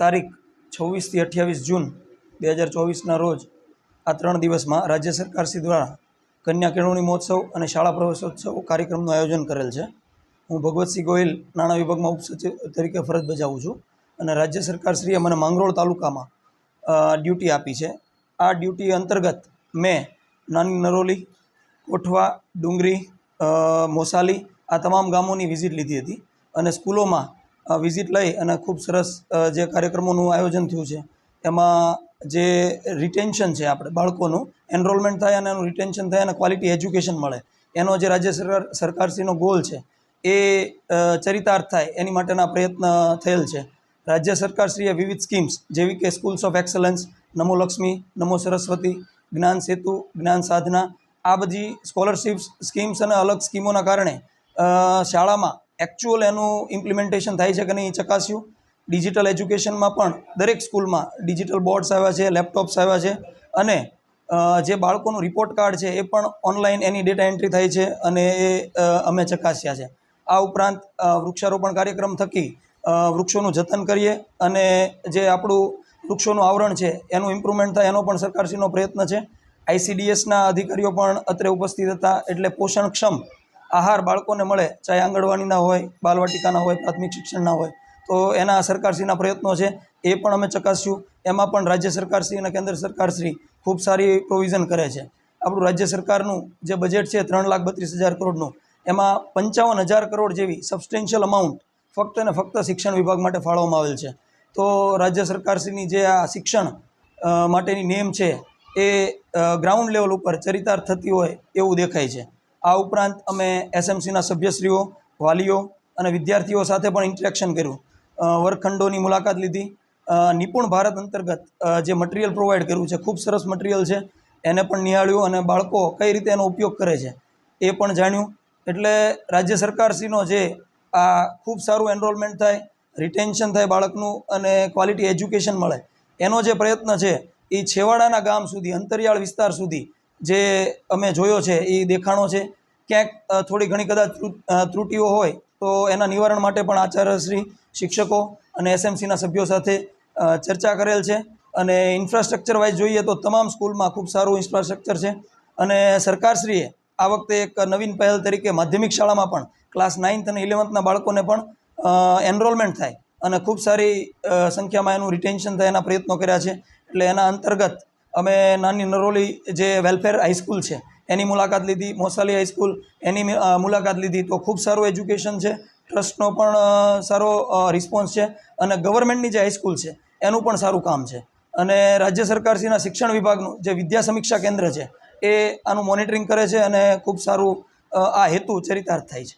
તારીખ છવ્વીસથી અઠ્યાવીસ જૂન બે હજાર ચોવીસના રોજ આ ત્રણ દિવસમાં રાજ્ય સરકારશ્રી દ્વારા કન્યા કેળવણી મહોત્સવ અને શાળા પ્રવેશોત્સવ કાર્યક્રમનું આયોજન કરેલ છે. હું ભગવતસિંહ ગોહિલ નાણાં વિભાગમાં ઉપસચિવ તરીકે ફરજ બજાવું છું અને રાજ્ય સરકારશ્રીએ મને માંગરોળ તાલુકામાં ડ્યુટી આપી છે. આ ડ્યુટી અંતર્ગત મેં નાની નરોલી, કોઠવા, ડુંગરી મોસાલી આ તમામ ગામોની વિઝિટ લીધી હતી અને સ્કૂલોમાં વિઝિટ લઈ અને ખૂબ સરસ જે કાર્યક્રમોનું આયોજન થયું છે. એમાં જે રિટેન્શન છે આપણે, બાળકોનું એનરોલમેન્ટ થાય અને એનું રિટેન્શન થાય અને ક્વોલિટી એજ્યુકેશન મળે. એનો જે રાજ્ય સરકાર, સરકારશ્રીનો ગોલ છે, એ ચરિતાર્થ થાય એની માટેના પ્રયત્ન થયેલ છે. રાજ્ય સરકારશ્રીએ વિવિધ સ્કીમ્સ જેવી કે schools of excellence Namo Lakshmi, Namo Saraswati, Gyan Setu, Gyan સાધના, આ બધી સ્કોલરશિપ્સ સ્કીમ્સ અને અલગ સ્કીમોના કારણે શાળામાં એકચ્યુઅલ એનું ઇમ્પ્લિમેન્ટેશન થાય છે કે નહીં ચકાસ્યું. ડિજિટલ એજ્યુકેશનમાં પણ દરેક સ્કૂલમાં ડિજિટલ બોર્ડ્સ આવ્યા છે લેપટોપ્સ આવ્યા છે અને જે બાળકોનું રિપોર્ટ કાર્ડ છે એ પણ ઓનલાઈન એની ડેટા એન્ટ્રી થાય છે અને એ અમે ચકાસ્યા છે. આ ઉપરાંત વૃક્ષારોપણ કાર્યક્રમ થકી વૃક્ષોનું જતન કરીએ અને જે આપણું વૃક્ષોનું આવરણ છે એનું ઇમ્પ્રુવમેન્ટ થાય એનો પણ સરકારશ્રીનો પ્રયત્ન છે. આઈસીડીએસના અધિકારીઓ પણ અત્રે ઉપસ્થિત હતા એટલે પોષણક્ષમ આહાર બાળકોને મળે, ચાહે આંગણવાડીના હોય, બાલવાટિકાના હોય, પ્રાથમિક શિક્ષણના હોય, તો એના સરકારશ્રીના પ્રયત્નો છે. એ પણ અમે ચકાસ્યું. એમાં પણ રાજ્ય સરકારશ્રી અને કેન્દ્ર સરકારશ્રી ખૂબ સારી પ્રોવિઝન કરે છે. આપણું રાજ્ય સરકારનું જે બજેટ છે, ત્રણ લાખ બત્રીસ હજાર કરોડનું, એમાં પંચાવન હજાર કરોડ જેવી સબસ્ટેન્શિયલ અમાઉન્ટ ફક્ત અને ફક્ત શિક્ષણ વિભાગ માટે ફાળવવામાં આવેલ છે. તો રાજ્ય સરકારશ્રીની જે આ શિક્ષણ માટેની નેમ છે, એ ગ્રાઉન્ડ લેવલ ઉપર ચરિતાર્થ થતી હોય એવું દેખાય છે. આ ઉપરાંત અમે એસએમસીના સભ્યશ્રીઓ, વાલીઓ અને વિદ્યાર્થીઓ સાથે પણ ઇન્ટરેક્શન કર્યું. વર્ગખંડોની મુલાકાત લીધી. નિપુણ ભારત અંતર્ગત જે મટીરિયલ પ્રોવાઈડ કર્યું છે, ખૂબ સરસ મટીરિયલ છે, એને પણ નિહાળ્યું અને બાળકો કઈ રીતે એનો ઉપયોગ કરે છે, એ પણ જાણ્યું. એટલે રાજ્ય સરકારશ્રીનો જે આ ખૂબ સારું એનરોલમેન્ટ થાય રિટેન્શન થાય બાળકનું અને ક્વોલિટી એજ્યુકેશન મળે, એનો જે પ્રયત્ન છે એ છેવાડાના ગામ સુધી, અંતરિયાળ વિસ્તાર સુધી જે અમે જોયો છે, એ દેખાણો છે. ક્યાંક થોડી ઘણી કદાચ ત્રુટીઓ હોય, તો એના નિવારણ માટે પણ આચાર્યશ્રી, શિક્ષકો અને એસએમસીના સભ્યો સાથે ચર્ચા કરેલ છે. અને ઇન્ફ્રાસ્ટ્રક્ચર વાઇઝ જોઈએ તો તમામ સ્કૂલમાં ખૂબ સારું ઇન્ફ્રાસ્ટ્રક્ચર છે. અને સરકારશ્રીએ આ વખતે એક નવીન પહેલ તરીકે માધ્યમિક શાળામાં પણ, ક્લાસ નાઇન્થ અને ઇલેવન્થના બાળકોને પણ એનરોલમેન્ટ થાય. અને ખૂબ સારી સંખ્યામાં એનું રિટેન્શન થાય એના પ્રયત્નો કર્યા છે. એટલે એના અંતર્ગત અમે નાની નરોલી જે વેલફેર હાઈસ્કૂલ છે, એની મુલાકાત લીધી, મોસાલી હાઈસ્કૂલ એની મુલાકાત લીધી. તો ખૂબ સારું એજ્યુકેશન છે. ટ્રસ્ટનો પણ સારો રિસ્પોન્સ છે અને ગવર્મેન્ટની જે હાઈસ્કૂલ છે, એનું પણ સારું કામ છે. અને રાજ્ય સરકારશ્રીના શિક્ષણ વિભાગનું જે વિદ્યા સમીક્ષા કેન્દ્ર છે, એ આનું મોનિટરિંગ કરે છે અને ખૂબ સારું આ હેતુ ચરિતાર્થ થાય છે.